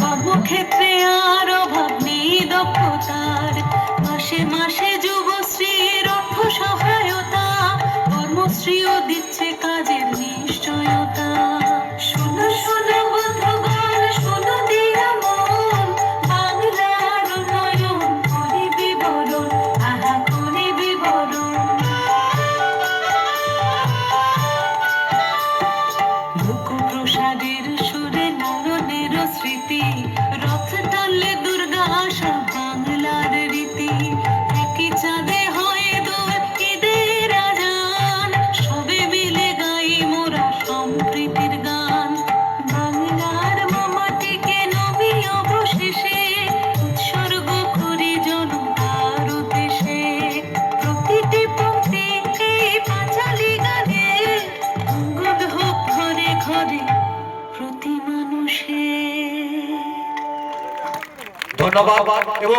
কর্মক্ষেত্রে আর অভাব দক্ষতার। মাসে মাসে যুবশ্রীর অর্থ সহায়তা কর্মশ্রীও দিচ্ছে কাজের নিশ্চয়তা। শোনো শোনো বন্ধুগণ, শোনো সুর স্মৃতি রথ টানলে দুর্গা বাংলার রীতি। একই চাঁদে হয় দোল ঈদের আজান। সবে মিলে গাই মোরা সম্প্রীতির গান। বাংলার মামাটিকে নবী অবশেষে, উৎসর্গ করি জনতার উদ্দেশে প্রতিটি পক্ষে এই পাঁচালি গানে হোক ঘরে ঘরে প্রতি মানুষের ধন্যবাদ এবং